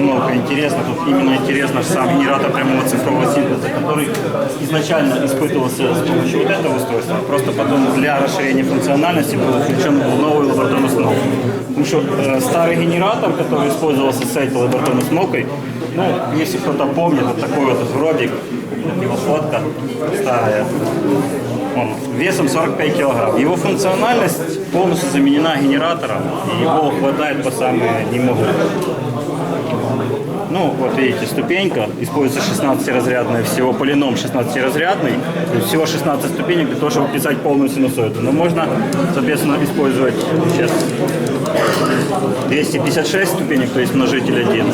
установка интересна. Тут именно интересно сам генератор прямого цифрового синтеза, который изначально испытывался с помощью вот этого устройства, просто потом для расширения функциональности был включен в новую лабораторную установку. Потому что э, старый генератор, который использовался с этой лабораторной установкой, ну, если кто-то помнит, вот такой вот вот его фотка старая, он весом 45 килограмм. Его функциональность полностью заменена генератором, и его хватает по самые не могут. Ну, вот видите, ступенька, используется 16-разрядная, всего полином 16-разрядный, то есть всего 16 ступенек для того, чтобы писать полную синусоиду. Но можно, соответственно, использовать сейчас 256 ступенек, то есть множитель 1.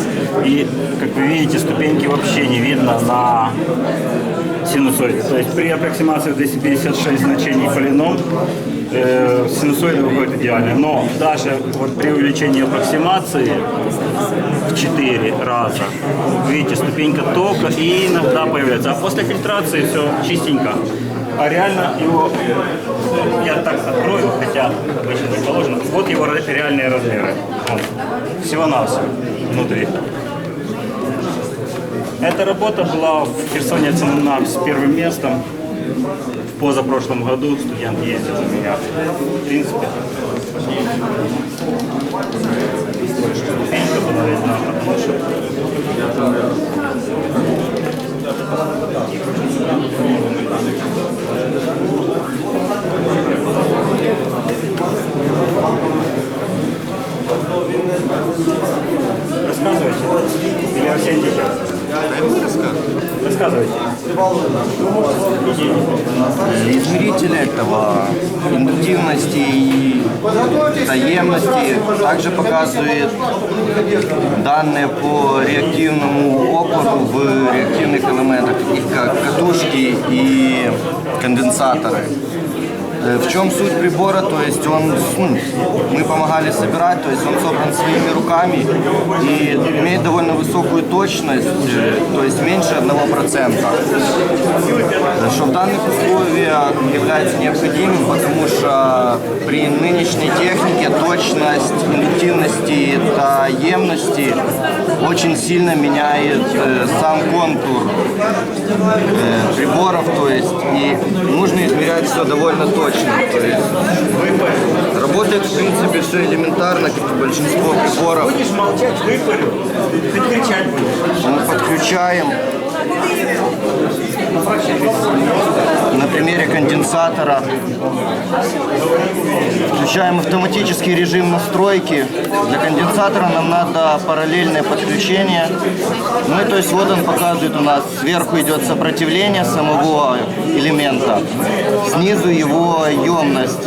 И, как вы видите, ступеньки вообще не видно на синусоиде. То есть при аппроксимации в 256 значений полином э, синусоида выходит идеально. Но даже вот при увеличении аппроксимации в 4 раза, видите, ступенька тока и иногда появляется. А после фильтрации все чистенько. А реально его, я так открою, хотя обычно не положено, вот его ре- реальные размеры. Вот. Всего-навсего внутри. Эта работа была в Херсоне оценена с первым местом. В позапрошлом году студент ездил за меня. В принципе, ступенька была видна, потому что Рассказывайте. измеритель этого индуктивности и таемности также показывает данные по реактивному опору в реактивных элементах, таких как катушки и конденсаторы. В чем суть прибора? То есть он, ну, мы помогали собирать, то есть он собран своими руками и имеет довольно высокую точность, то есть меньше 1%. Э, Что в данных условиях является необходимым, потому что при нынешней технике точность индуктивности и таемности очень сильно меняет э, сам контур э, приборов, то есть и нужно измерять все довольно точно. То есть работает в принципе все элементарно, как и большинство приборов. Будешь молчать, выпарю. Хоть кричать будешь. Мы подключаем на примере конденсатора. Включаем автоматический режим настройки. Для конденсатора нам надо параллельное подключение. Ну то есть вот он показывает у нас, сверху идет сопротивление самого элемента, снизу его емкость,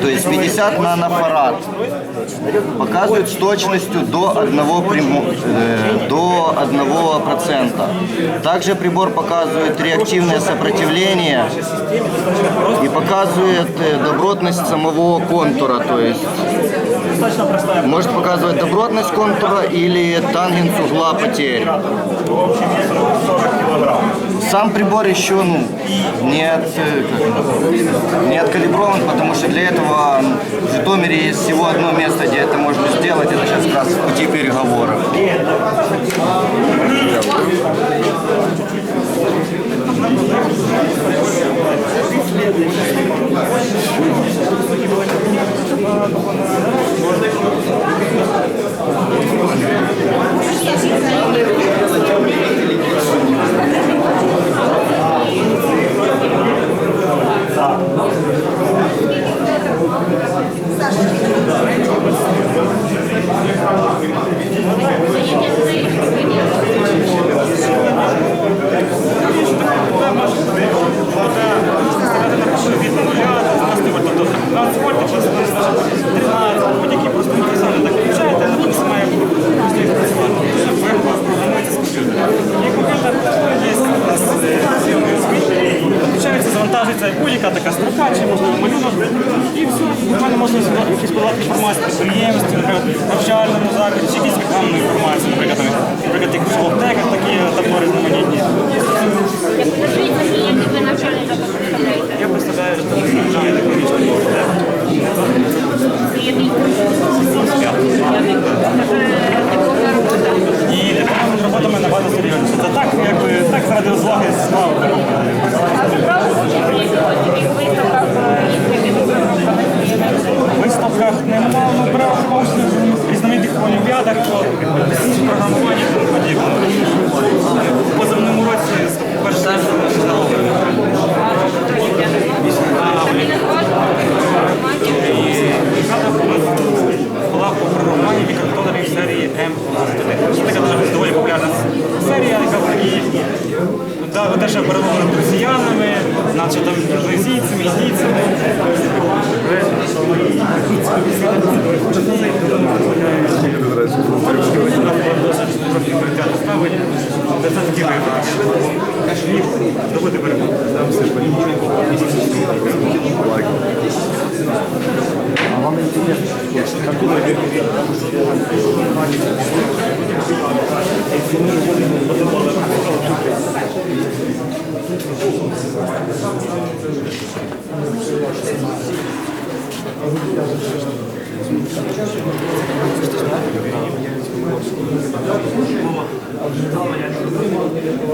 то есть 50 нанофарад. Показывает с точностью до 1 примо- э, до 1%. Также прибор показывает реактивное сопротивление и показывает э, добротность самого контура, то есть может показывать добротность контура или тангенс угла потерь. Общий вес 40 килограмм. Сам прибор еще ну, не, от, э, как, не откалиброван, потому что для этого в Житомире есть всего одно место, где это можно сделать. Это сейчас как раз в пути переговоров.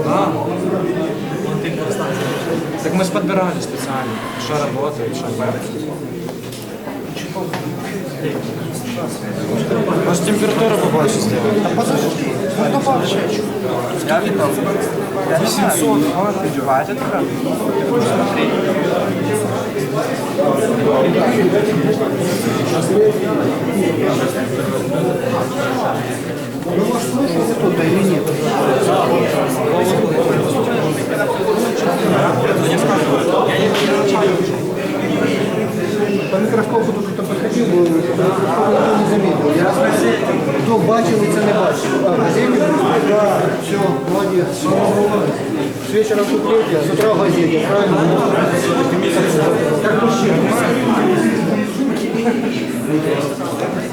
Так мы подбирали специально, что работает, что нет. Может температуру побольше сделать? Да подожди, ну добавь Я видал. 800, хватит, хватит, По мікроскопу тут По Крашковку дуже то приходив, бо не замітив. Я хто бачив і це не бачив. А газеті, все, молодець. С вечера куплете, а с утра в газете, правильно? Как мужчина. Ну